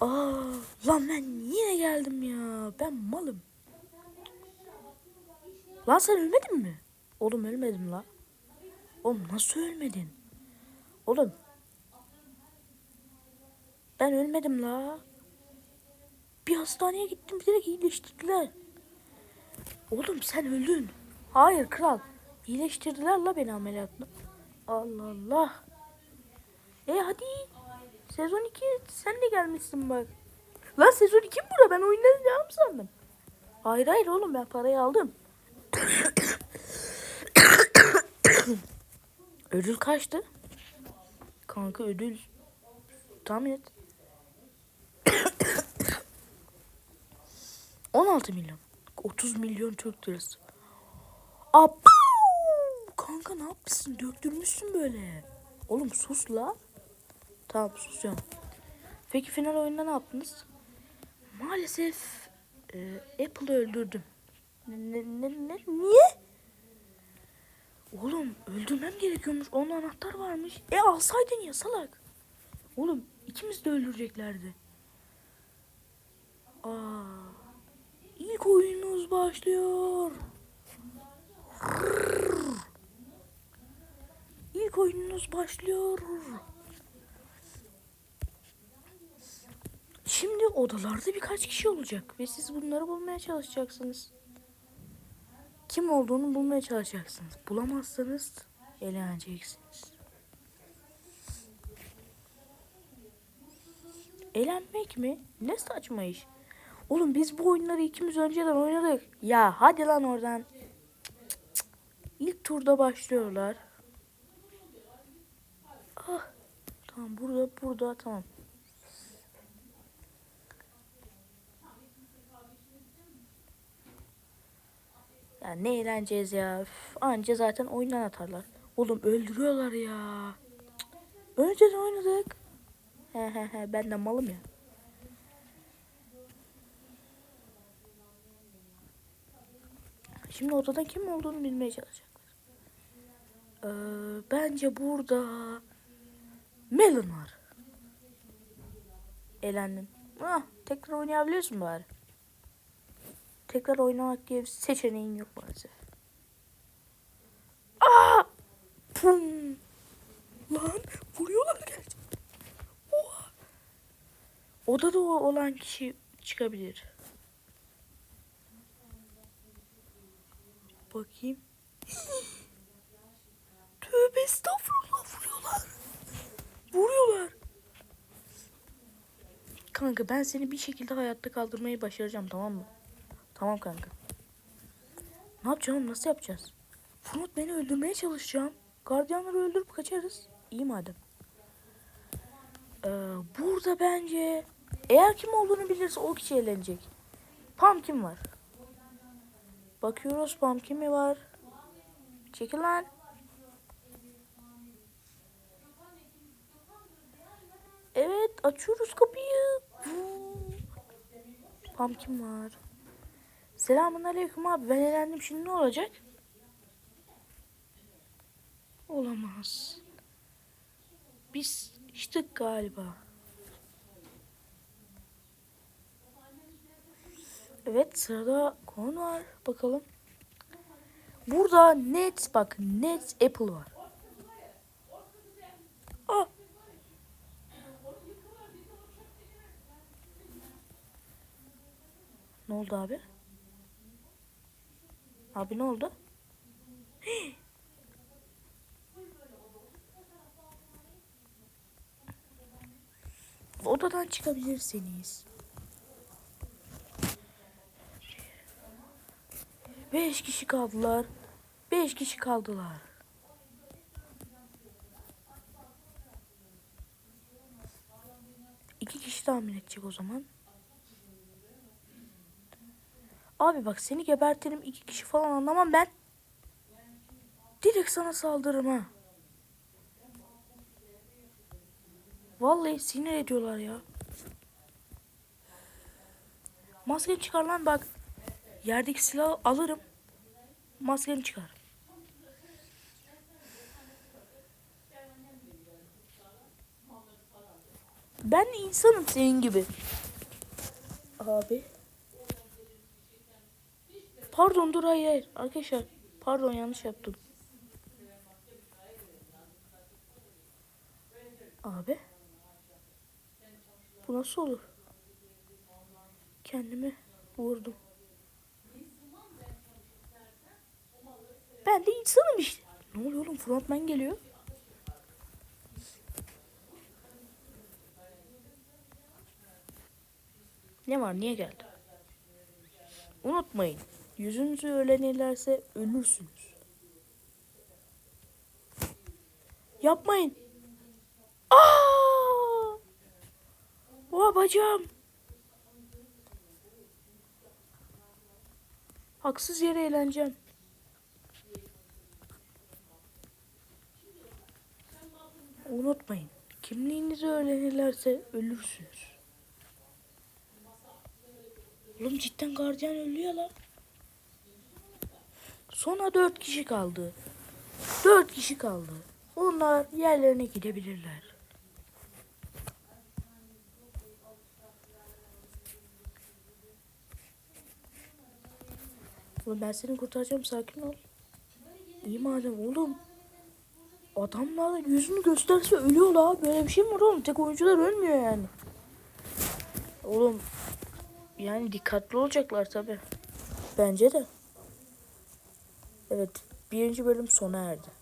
Aa, lan ben yine geldim ya. Ben malım. Lan sen ölmedin mi? Oğlum ölmedim la. Oğlum nasıl ölmedin? Oğlum. Ben ölmedim la. Bir hastaneye gittim direkt iyileştirdiler. Oğlum sen öldün. Hayır kral. İyileştirdiler la beni ameliyatla. Allah Allah. E hadi. Sezon 2 sen de gelmişsin bak. Lan sezon 2 burada ben oyunları devam sandım. Hayır hayır oğlum ben parayı aldım. ödül kaçtı? Kanka ödül tahmin et. 16 milyon. 30 milyon Türk lirası. Abo! Kanka ne yapmışsın? Döktürmüşsün böyle. Oğlum sus la. Tamam susacağım. Peki final oyunda ne yaptınız? Maalesef e, Apple'ı öldürdüm. Ne, ne, ne, niye? Oğlum öldürmem gerekiyormuş. Onun anahtar varmış. E alsaydın ya salak. Oğlum ikimiz de öldüreceklerdi. Aa, ilk oyunumuz başlıyor. İlk oyununuz başlıyor. Şimdi odalarda birkaç kişi olacak ve siz bunları bulmaya çalışacaksınız. Kim olduğunu bulmaya çalışacaksınız. Bulamazsanız eğleneceksiniz. Eğlenmek mi? Ne saçma iş. Oğlum biz bu oyunları ikimiz önceden oynadık. Ya hadi lan oradan. İlk turda başlıyorlar. Ah. Tamam burada burada tamam. Ya ne eğleneceğiz ya. Üf, anca zaten oyundan atarlar. Oğlum öldürüyorlar ya. Cık. Önceden oynadık. He he he ben de malım ya. Şimdi odada kim olduğunu bilmeye çalışacaklar. Ee, bence burada Melon var. Elendin. Ah, tekrar oynayabiliyorsun bari. Tekrar oynamak diye bir seçeneğin yok maalesef. Aa! Pum! Lan vuruyorlar gerçekten. Oha! Odada olan kişi çıkabilir. Bakayım. Tövbe estağfurullah vuruyorlar. Vuruyorlar. Kanka ben seni bir şekilde hayatta kaldırmayı başaracağım tamam mı? Tamam kanka. Ne yapacağım? Nasıl yapacağız? Furut beni öldürmeye çalışacağım. Gardiyanları öldürüp kaçarız. İyi madem. Ee, burada bence eğer kim olduğunu bilirse o kişi eğlenecek. Pumpkin var. Bakıyoruz Pumpkin mi var? Çekil lan. Evet açıyoruz kapıyı. Pumpkin var. Selamun aleyküm abi ben eğlendim şimdi ne olacak? Olamaz. Biz içtik galiba. Evet sırada konu var bakalım. Burada net bak net Apple var. Ah. Ne oldu abi? Abi ne oldu? Odadan çıkabilirsiniz. Beş kişi kaldılar. Beş kişi kaldılar. İki kişi tahmin edecek o zaman. Abi bak seni gebertirim iki kişi falan anlamam ben. Direkt sana saldırırım ha. Vallahi sinir ediyorlar ya. Maskeni çıkar lan bak. Yerdeki silahı alırım. Maskeni çıkar. Ben insanım senin gibi. Abi. Pardon dur hayır hayır. Arkadaşlar pardon yanlış yaptım. Abi. Bu nasıl olur? Kendimi vurdum. Ben de insanım işte. Ne oluyor oğlum? Frontman geliyor. Ne var? Niye geldi? Unutmayın. Yüzünüzü öğrenirlerse ölürsünüz. Yapmayın. Aa! Oha bacağım. Haksız yere eğleneceğim. Unutmayın. Kimliğinizi öğrenirlerse ölürsünüz. Oğlum cidden gardiyan ölüyor lan. Sonra dört kişi kaldı. Dört kişi kaldı. Onlar yerlerine gidebilirler. Oğlum ben seni kurtaracağım sakin ol. İyi madem oğlum. Adamlar yüzünü gösterse ölüyor la. Böyle bir şey mi var oğlum? Tek oyuncular ölmüyor yani. Oğlum yani dikkatli olacaklar tabi. Bence de. Evet birinci bölüm sona erdi.